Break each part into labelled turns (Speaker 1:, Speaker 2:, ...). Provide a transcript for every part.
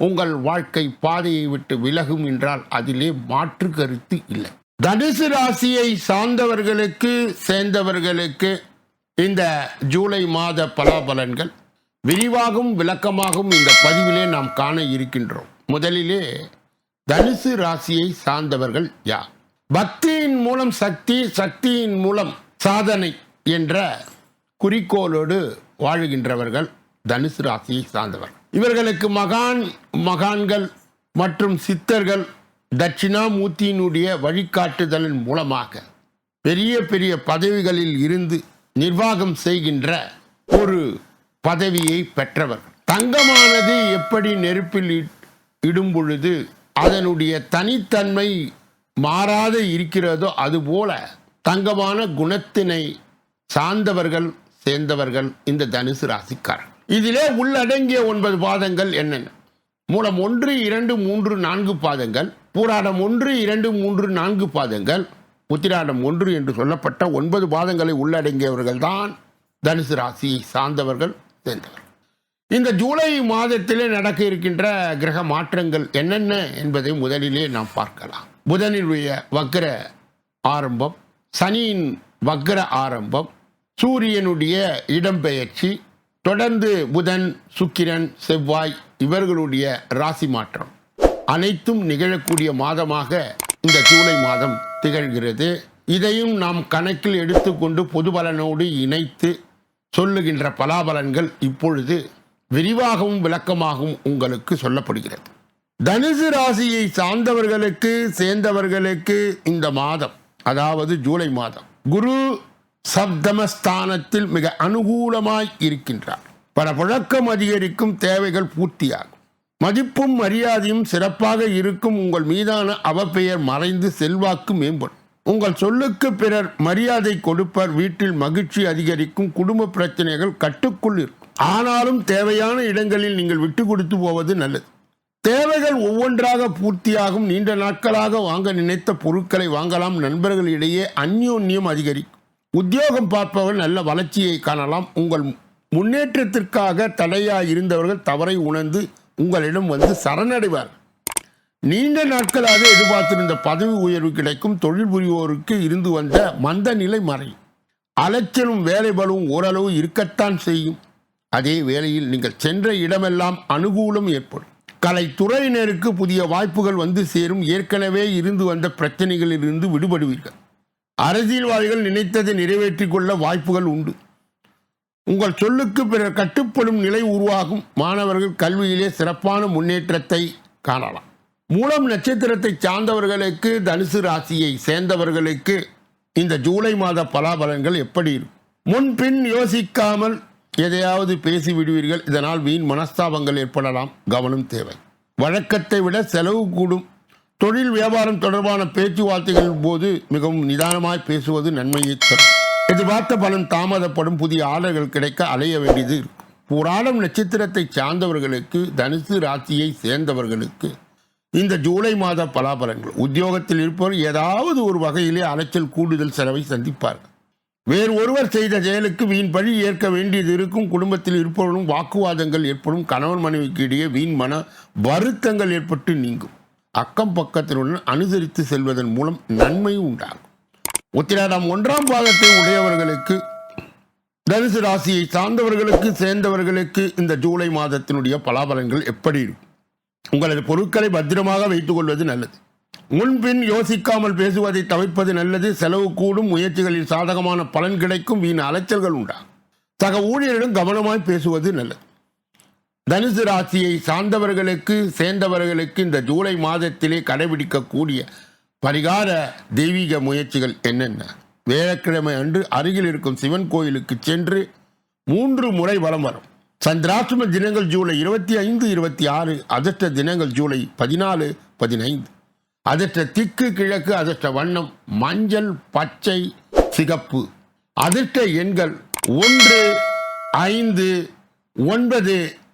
Speaker 1: உங்கள் வாழ்க்கை பாதையை விட்டு விலகும் என்றால் அதிலே மாற்று கருத்து இல்லை. தனுசு ராசியை சார்ந்தவர்களுக்கு சேர்ந்தவர்களுக்கு இந்த ஜூலை மாத பலாபலன்கள் விரிவாகவும் விளக்கமாகவும் இந்த பதிவிலே நாம் காண இருக்கின்றோம். முதலிலே தனுசு ராசியை சார்ந்தவர்கள் யார்? பக்தியின் மூலம் சக்தி சக்தியின் மூலம் சாதனை என்ற குறிக்கோளோடு வாழுகின்றவர்கள் தனுசு ராசியை சார்ந்தவர். இவர்களுக்கு மகான் மகான்கள் மற்றும் சித்தர்கள் தட்சிணாமூர்த்தியினுடைய வழிகாட்டுதலின் மூலமாக பெரிய பெரிய பதவிகளில் இருந்து நிர்வாகம் செய்கின்ற ஒரு பதவியை பெற்றவர். தங்கமானது எப்படி நெருப்பில் இடும் பொழுது அதனுடைய தனித்தன்மை மாறாத இருக்கிறதோ அதுபோல தங்கமான குணத்தினை சார்ந்தவர்கள் சேர்ந்தவர்கள் இந்த தனுசு ராசிக்காரர்கள் இதிலே உள்ளடங்கிய ஒன்பது பாதங்கள் என்னென்ன மூலம் ஒன்று இரண்டு மூன்று நான்கு பாதங்கள் பூராடம் ஒன்று இரண்டு மூன்று நான்கு பாதங்கள் உத்திராடம் ஒன்று என்று சொல்லப்பட்ட ஒன்பது பாதங்களை உள்ளடங்கியவர்கள் தான் தனுசு ராசியை சார்ந்தவர்கள் சேர்ந்தவர்கள் இந்த ஜூலை மாதத்திலே நடக்க இருக்கின்ற கிரக மாற்றங்கள் என்னென்ன என்பதை முதலிலே நாம் பார்க்கலாம். புதனினுடைய வக்ர ஆரம்பம் சனியின் வக்ர ஆரம்பம் சூரியனுடைய இடம்பெயர்ச்சி தொடர்ந்து புதன் சுக்கிரன் செவ்வாய் இவர்களுடைய ராசி மாற்றம். அனைத்தும் நிகழக்கூடிய மாதமாக இந்த ஜூலை மாதம் திகழ்கிறது. இதையும் நாம் கணக்கில் எடுத்துக்கொண்டு பொது பலனோடு இணைத்து சொல்லுகின்ற பலாபலன்கள் இப்பொழுது விரிவாகவும் விளக்கமாகவும் உங்களுக்கு சொல்லப்படுகிறது. தனுசு ராசியை சார்ந்தவர்களுக்கு சேர்ந்தவர்களுக்கு இந்த மாதம் அதாவது ஜூலை மாதம் குரு சப்தமஸ்தானத்தில் மிக அனுகூலமாய் இருக்கின்றார். பல புழக்கம் அதிகரிக்கும் தேவைகள் பூர்த்தியாகும். மதிப்பும் மரியாதையும் சிறப்பாக இருக்கும் உங்கள் மீதான அவப்பெயர் மறைந்து செல்வாக்கு மேம்படும். உங்கள் சொல்லுக்கு பிறர் மரியாதை கொடுப்பர் வீட்டில் மகிழ்ச்சி அதிகரிக்கும் குடும்ப பிரச்சனைகள் கட்டுக்குள் இருக்கும். ஆனாலும் தேவையான இடங்களில் நீங்கள் விட்டு கொடுத்து போவது நல்லது. தேவைகள் ஒவ்வொன்றாக பூர்த்தியாகும் நீண்ட நாட்களாக வாங்க நினைத்த பொருட்களை வாங்கலாம் நண்பர்களிடையே அந்யோன்யம் அதிகரிக்கும். உத்தியோகம் பார்ப்பவர்கள் நல்ல வளர்ச்சியை காணலாம். உங்கள் முன்னேற்றத்திற்காக தடையாக இருந்தவர்கள் தவறை உணர்ந்து உங்களிடம் வந்து சரணடைவார் நீண்ட நாட்களாக எதிர்பார்த்திருந்த பதவி உயர்வு கிடைக்கும். தொழில் புரிவோருக்கு இருந்து வந்த மந்த நிலை மறையும் அலைச்சலும் வேலைபலும் ஓரளவு இருக்கத்தான் செய்யும். அதே வேளையில் நீங்கள் சென்ற இடமெல்லாம் அனுகூலம் ஏற்படும். கலைத்துறையினருக்கு புதிய வாய்ப்புகள் வந்து சேரும். ஏற்கனவே இருந்து வந்த பிரச்சனைகளிலிருந்து விடுபடுவீர்கள். அரசியல்வாதிகள் நினைத்ததை நிறைவேற்றிக் கொள்ள வாய்ப்புகள் உண்டு. உங்கள் சொல்லுக்கு பிறர் கட்டுப்படும் நிலை உருவாகும். மாணவர்கள் கல்வியிலே சிறப்பான முன்னேற்றத்தை காணலாம். மூலம் நட்சத்திரத்தை சார்ந்தவர்களுக்கு தனுசு ராசியை சேர்ந்தவர்களுக்கு இந்த ஜூலை மாத பலாபலன்கள் எப்படி இருக்கும்? முன்பின் யோசிக்காமல் எதையாவது பேசி விடுவீர்கள் இதனால் வீண் மனஸ்தாபங்கள் ஏற்படலாம். கவனம் தேவை. வழக்கத்தை விட செலவு கூடும். தொழில் வியாபாரம் தொடர்பான பேச்சுவார்த்தைகளின் போது மிகவும் நிதானமாய் பேசுவது நன்மையை தரும். எதிர்பார்த்த பலன் தாமதப்படும் புதிய ஆர்டர்கள் கிடைக்க அலைய வேண்டியது இருக்கும். புராணம் நட்சத்திரத்தை சார்ந்தவர்களுக்கு தனுசு ராசியை சேர்ந்தவர்களுக்கு இந்த ஜூலை மாத பலாபலங்கள் உத்தியோகத்தில் இருப்பவர் ஏதாவது ஒரு வகையிலே அலைச்சல் கூடுதல் செலவை சந்திப்பார்கள். வேறு ஒருவர் செய்த செயலுக்கு வீண் பழி ஏற்க வேண்டியது இருக்கும். குடும்பத்தில் இருப்பவர்களும் வாக்குவாதங்கள் ஏற்படும். கணவன் மனைவிக்கு இடையே வீண் மன வருத்தங்கள் ஏற்பட்டு நீங்கும். அக்கம் பக்கத்தினுடன் அனுசரித்து செல்வதன் மூலம் நன்மை உண்டாகும். உத்திராடம் ஒன்றாம் பாகத்தை உடையவர்களுக்கு தனுசு ராசியை சார்ந்தவர்களுக்கு சேர்ந்தவர்களுக்கு இந்த ஜூலை மாதத்தினுடைய பலாபலங்கள் எப்படி இருக்கும்? உங்களது பொருட்களை பத்திரமாக வைத்துக் கொள்வது நல்லது. முன்பின் யோசிக்காமல் பேசுவதை தவிர்ப்பது நல்லது. செலவு கூடும் முயற்சிகளில் சாதகமான பலன் கிடைக்கும் வீண் அலைச்சல்கள் உண்டாகும். சக ஊழியரிடம் கவனமாய் பேசுவது நல்லது. தனுசு ராசியை சார்ந்தவர்களுக்கு சேர்ந்தவர்களுக்கு இந்த ஜூலை மாதத்திலே கடைபிடிக்கக்கூடிய பரிகார தெய்வீக முயற்சிகள் என்னென்ன? வேளக்கிழமை அன்று அருகில் இருக்கும் சிவன் கோயிலுக்கு சென்று மூன்று முறை வலம் வரும். சந்திராஷ்டம தினங்கள் ஜூலை இருபத்தி ஐந்து இருபத்தி ஆறு அதிர்ஷ்ட தினங்கள் ஜூலை பதினாலு பதினைந்து. அதிர்ஷ்ட திக்கு கிழக்கு அதிர்ஷ்ட வண்ணம் மஞ்சள் பச்சை சிகப்பு. அதிர்ஷ்ட எண்கள் ஒன்று ஐந்து ஒன்பது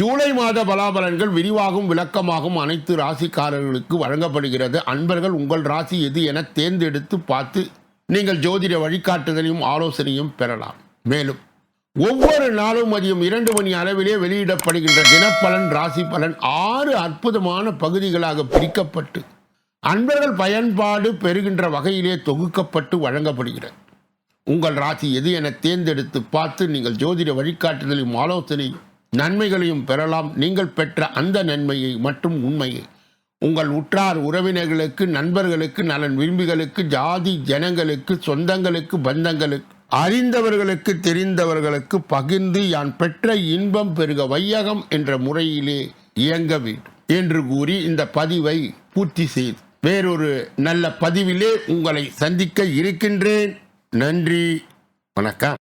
Speaker 1: ஜூலை மாத பலாபலன்கள் விரிவாகும் விளக்கமாகும். அனைத்து ராசிக்காரர்களுக்கு வழங்கப்படுகிறது. அன்பர்கள் உங்கள் ராசி எது என தேர்ந்தெடுத்து பார்த்து நீங்கள் ஜோதிட வழிகாட்டுதலையும் ஆலோசனையும் பெறலாம். மேலும் ஒவ்வொரு நாளும் மதியம் இரண்டு மணி அளவிலே வெளியிடப்படுகின்ற தினப்பலன் ராசி பலன் ஆறு அற்புதமான பகுதிகளாக பிரிக்கப்பட்டு அன்பர்கள் பயன்பாடு பெறுகின்ற வகையிலே தொகுக்கப்பட்டு வழங்கப்படுகிறது. உங்கள் ராசி எது என தேர்ந்தெடுத்து பார்த்து நீங்கள் ஜோதிட வழிகாட்டுதலையும் ஆலோசனையும் நன்மைகளையும் பெறலாம். நீங்கள் பெற்ற அந்த நன்மையை மற்றும் உண்மையை. உங்கள் உற்றார் உறவினர்களுக்கு நண்பர்களுக்கு நலன் விரும்பிகளுக்கு ஜாதி ஜனங்களுக்கு சொந்தங்களுக்கு பந்தங்களுக்கு அறிந்தவர்களுக்கு தெரிந்தவர்களுக்கு பகிர்ந்து யான் பெற்ற இன்பம் பெருக வையகம் என்ற முறையிலே இயங்க வேண்டும் என்று கூறி இந்த பதிவை பூர்த்தி செய்து வேறொரு நல்ல பதிவிலே உங்களை சந்திக்க இருக்கின்றேன். நன்றி. வணக்கம்.